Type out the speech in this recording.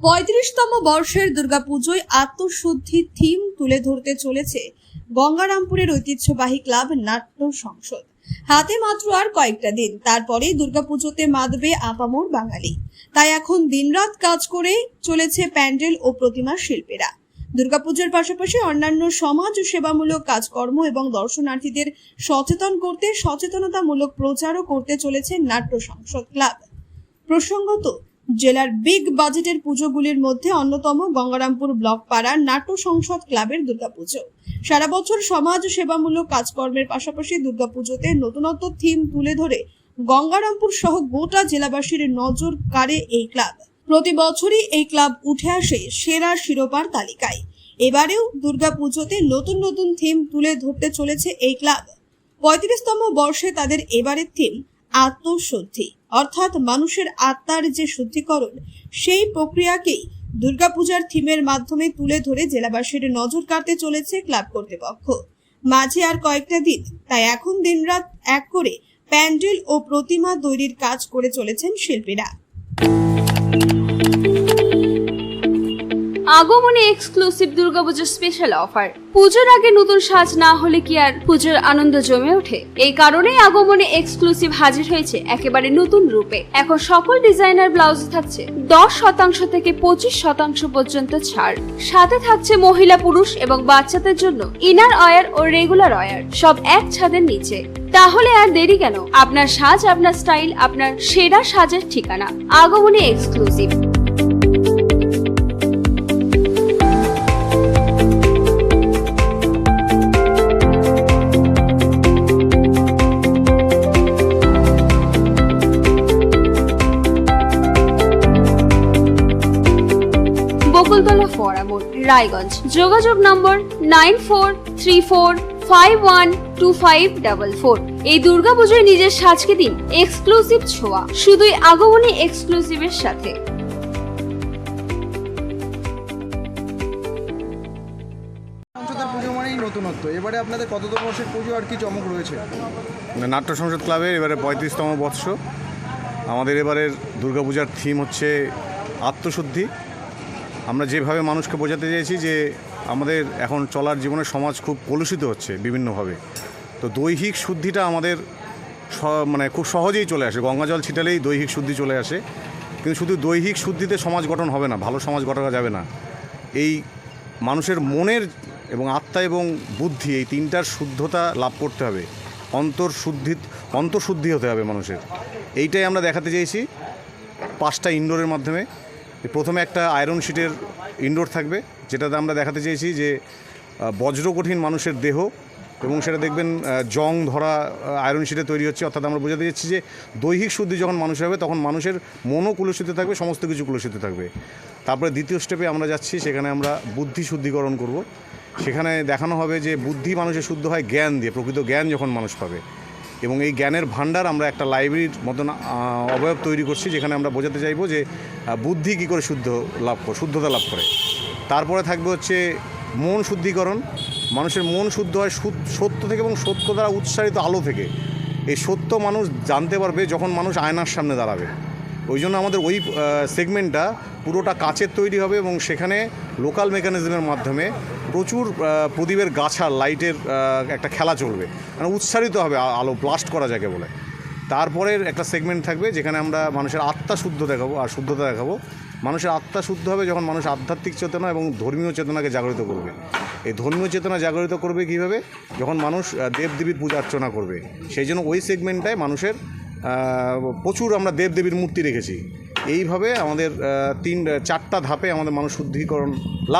পঁয়ত্রিশতম বর্ষের দুর্গাপুজোয় আত্মশুদ্ধির থিম তুলে ধরতে চলেছে গঙ্গারামপুরের ঐতিহ্যবাহী ক্লাব নাট্য সংসদ। হাতে মাত্র আর কয়েকটা দিন তারপরেই দুর্গাপুজোতে মাতবে আপামোর বাঙালি। তাই এখন দিনরাত কাজ করে চলেছে প্যান্ডেল ও প্রতিমা শিল্পীরা। দুর্গাপুজোর পাশাপাশি অন্যান্য সমাজ ও সেবামূলক কাজকর্ম এবং দর্শনার্থীদের সচেতন করতে, সচেতনতামূলক প্রচারও করতে চলেছে নাট্য সংসদ ক্লাব। প্রসঙ্গত জেলার বিগ বাজেটের পুজোগুলির মধ্যে অন্যতম গঙ্গারামপুর ব্লক পাড়ার নাট্য সংসদ ক্লাবের দুর্গাপুজো। সারা বছর সমাজ সেবামূলক কাজকর্মের পাশাপাশি দুর্গাপুজোতে নতুনত্ব থিম তুলে ধরে গঙ্গারামপুর সহ গোটা জেলাবাসীর নজর কাড়ে এই ক্লাব। প্রতি বছরই এই ক্লাব উঠে আসে সেরা শিরোপার তালিকায়। এবারেও দুর্গাপুজোতে নতুন নতুন থিম তুলে ধরতে চলেছে এই ক্লাব। পঁয়ত্রিশতম বর্ষে তাদের এবারের থিম আত্মশুদ্ধি, অর্থাৎ মানুষের আত্মার যে শুদ্ধিকরণ, সেই প্রক্রিয়াকেই দুর্গাপূজার থিমের মাধ্যমে তুলে ধরে জেলাবাসীর নজর কাটতে চলেছে ক্লাব কর্তৃপক্ষ। মাঝে আর কয়েকটা দিন, তাই এখন দিনরাত এক করে প্যান্ডেল ও প্রতিমা তৈরির কাজ করে চলেছেন শিল্পীরা। আগমনে এক্সক্লুসিভ দুর্গাপুজোর স্পেশাল অফার পুজোর আগে নতুন সাজ না হলে কি আর পুজোর আনন্দ জমে ওঠে? এই কারণেই আগমনে এক্সক্লুসিভ হাজির হয়েছে একেবারে নতুন রূপে। এখন সকল ডিজাইনার ব্লাউজ থাকছে। দশ শতাংশ থেকে পঁচিশ শতাংশ পর্যন্ত ছাড়। সাথে থাকছে মহিলা পুরুষ এবং বাচ্চাদের জন্য ইনার অয়ার ও রেগুলার অয়ার সব এক ছাদের নিচে। তাহলে আর দেরি কেন? আপনার সাজ, আপনার স্টাইল আপনার সেরা সাজের ঠিকানা। আগমনে এক্সক্লুসিভ বকুলতলা ফোরামোড রায়গঞ্জ। যোগাযোগ number nine four three four five one two five double four এই দুর্গাপুজোয় নিজের সাজকে দিন এক্সক্লুসিভ ছোঁয়া শুধুই আগমনী এক্সক্লুসিভের সাথে। নতুনত্ব। এবারে আপনাদের কততম বর্ষের পুজো আর কি চমক রয়েছে? নাট্য সংসদ ক্লাবের এবারে পঁয়ত্রিশতম বর্ষ আমাদের এবারের দুর্গাপূজার থিম হচ্ছে আত্মশুদ্ধি। আমরা যেভাবে মানুষকে বোঝাতে চেয়েছি যে আমাদের এখন চলার জীবনে সমাজ খুব কলুষিত হচ্ছে বিভিন্নভাবে। তো দৈহিক শুদ্ধিটা আমাদের মানে খুব সহজেই চলে আসে। গঙ্গা জল ছিটালেই দৈহিক শুদ্ধি চলে আসে। কিন্তু শুধু দৈহিক শুদ্ধিতে সমাজ গঠন হবে না, ভালো সমাজ গঠন যাবে না। এই মানুষের মনের এবং আত্মা এবং বুদ্ধি, এই তিনটার শুদ্ধতা লাভ করতে হবে। অন্তর্শুদ্ধি অন্তঃশুদ্ধি হতে হবে মানুষের। এইটাই আমরা দেখাতে চেয়েছি পাঁচটা ইনডোরের মাধ্যমে। প্রথমে একটা আয়রন শিটের ইনডোর থাকবে যেটাতে আমরা দেখাতে চেয়েছি যে আহ, বজ্রকঠিন মানুষের দেহ এবং সেটা দেখবেন জং ধরা আয়রন শিটে তৈরি হচ্ছে। অর্থাৎ আমরা বোঝাতে চাচ্ছি যে দৈহিক শুদ্ধি যখন মানুষের হবে তখন মানুষের মনও কুলসিত থাকবে সমস্ত কিছু কুলসিত থাকবে। তারপরে দ্বিতীয় স্টেপে আমরা যাচ্ছি সেখানে আমরা বুদ্ধি শুদ্ধিকরণ করব। সেখানে দেখানো হবে যে বুদ্ধি মানুষের শুদ্ধ হয় জ্ঞান দিয়ে প্রকৃত জ্ঞান যখন মানুষ পাবে। এবং এই জ্ঞানের ভাণ্ডার আমরা একটা লাইব্রেরির মতন অবয়ব তৈরি করছি, যেখানে আমরা বোঝাতে চাইব যে বুদ্ধি কী করে শুদ্ধ লাভ করে শুদ্ধতা লাভ করে। তারপরে থাকবে হচ্ছে মন শুদ্ধিকরণ। মানুষের মন শুদ্ধ হয় সত্য থেকে এবং সত্য দ্বারা উৎসাহিত আলো থেকে। এই সত্য মানুষ জানতে পারবে যখন মানুষ আয়নার সামনে দাঁড়াবে। ওই জন্য আমাদের ওই সেগমেন্টটা পুরোটা কাঁচের তৈরি হবে এবং সেখানে লোকাল মেকানিজমের মাধ্যমে প্রচুর প্রদীপের গাছা লাইটের একটা খেলা চলবে। মানে উৎসারিত হবে আলো ব্লাস্ট করা যাকে বলে। তারপরের একটা সেগমেন্ট থাকবে যেখানে আমরা মানুষের আত্মা শুদ্ধ দেখাবো, আর শুদ্ধতা দেখাবো। মানুষের আত্মা শুদ্ধ হবে যখন মানুষ আধ্যাত্মিক চেতনা এবং ধর্মীয় চেতনাকে জাগরিত করবে। এই ধর্মীয় চেতনা জাগরিত করবে কীভাবে? যখন মানুষ দেবদেবীর পূজা অর্চনা করবে। সেই জন্য ওই সেগমেন্টটায় মানুষের প্রচুর আমরা দেবদেবীর মূর্তি রেখেছি। এইভাবে আমাদের তিন চারটা ধাপে আমাদের মানুষ শুদ্ধিকরণ লাভ